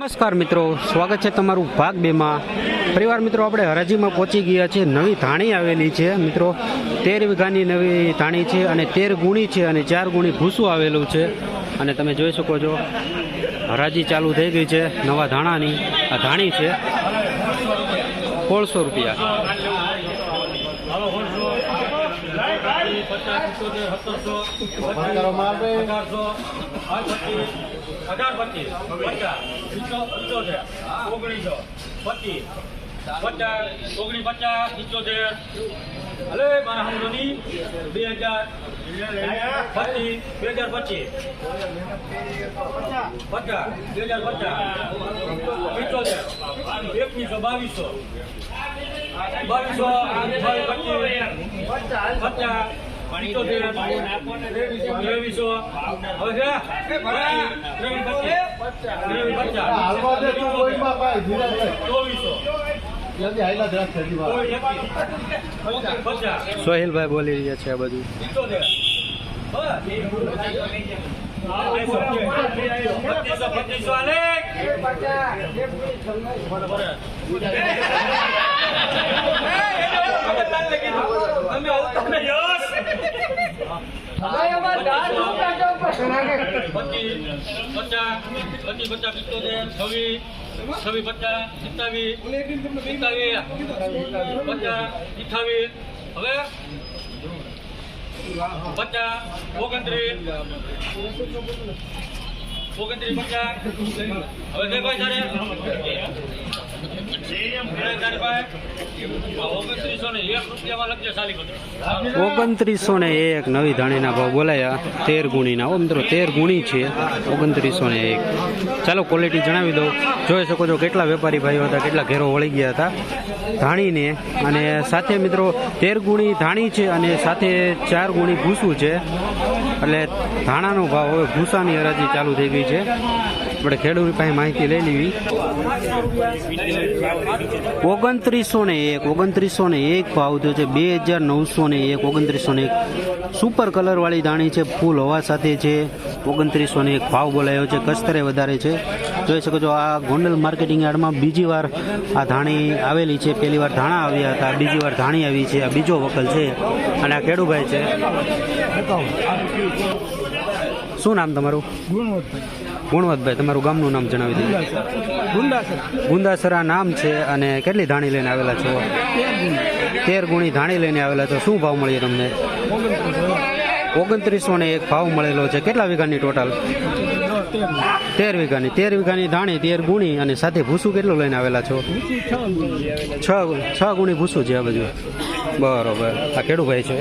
નમસ્કાર મિત્રો, સ્વાગત છે તમારું ભાગ બેમાં. પરિવાર મિત્રો, આપણે હરાજીમાં પહોંચી ગયા છે. નવી ધાણી આવેલી છે મિત્રો. તેર વીઘાની નવી ધાણી છે અને તેર ગુણી છે અને ચાર ગુણી ભૂસું આવેલું છે. અને તમે જોઈ શકો છો, હરાજી ચાલુ થઈ ગઈ છે નવા ધાણાની. આ ધાણી છે સોળસો રૂપિયા. અઢાર પચીસ પચાસ પંચોતેર ઓગણીસો પચીસ પચાસ ઓગણીસ પચાસ પિચોતેર હલે મારા હમરોની બે હજાર પચીસ બે હજાર પચીસ પચાસ બે હજાર પચાસ પિચોતેર એકવીસો બાવીસો બાવીસ પચીસ પચાસ સોહેલભાઈ બોલી રહ્યા છે આ બધું તમે છવ્વીસ પચાસ સિત્તાવીસ સિત્તાવીસ પચાસ અઠાવીસ હવે પચાસ ઓગણત્રીસ ઓગણત્રીસ પચાસ હવે કોઈ તારે તારે તારે પાસે ઓગણત્રીસો ને એક. નવી ધાણીના ભાવ બોલાયા. તેર ગુણીના. ઓ મિત્રો, તેર ગુણી છે. ઓગણત્રીસો ને એક. ચાલો ક્વોલિટી જણાવી દઉં. જોઈ શકો છો કેટલા વેપારી ભાઈઓ હતા, કેટલા ઘેરો વળી ગયા હતા ધાણીને. અને સાથે મિત્રો, તેર ગુણી ધાણી છે અને સાથે ચાર ગુણી ભૂસું છે. એટલે ધાણાનો ભાવ હવે ભૂસાની હરાજી ચાલુ થઈ ગઈ છે. આપણે ખેડૂત પાસે માહિતી લઈ લેવી. ઓગણત્રીસો ને એક ઓગણત્રીસો ને એક ભાવ થયો છે. બે હજાર નવસો ને એક ઓગણત્રીસો ને એક. સુપર કલર વાળી દાણી છે ફૂલ હવા સાથે છે. ઓગણત્રીસો ને એક ભાવ બોલાયો છે કસ્તરે વધારે છે. જોઈ શકો છો આ ગોંડલ માર્કેટિંગ યાર્ડમાં બીજી વાર આ ધાણી આવેલી છે. પહેલી વાર ધાણા આવ્યા હતા બીજી વાર ધાણી આવી છે. આ બીજો વકલ છે. અને આ ખેડૂભાઈ છે. શું નામ તમારું? ગુણવંતભાઈ તમારું ગામનું નામ જણાવી દીધું ગુંદાસરા નામ છે અને કેટલી ધાણી લઈને આવેલા છો? તેર ગુણી ધાણી લઈને આવેલા છો. શું ભાવ મળ્યો તમને? ઓગણત્રીસો ને એક ભાવ મળેલો છે. કેટલા વીઘાની ટોટલ? તેર વીઘાની. તેર વીઘાની ધાણી તેર ગુણી અને સાથે ભૂસું કેટલું લઈને આવેલા છો? છ છ ગુણી ભૂસું છે આ બધું બરોબર. આ ખેડૂભાઈ છે.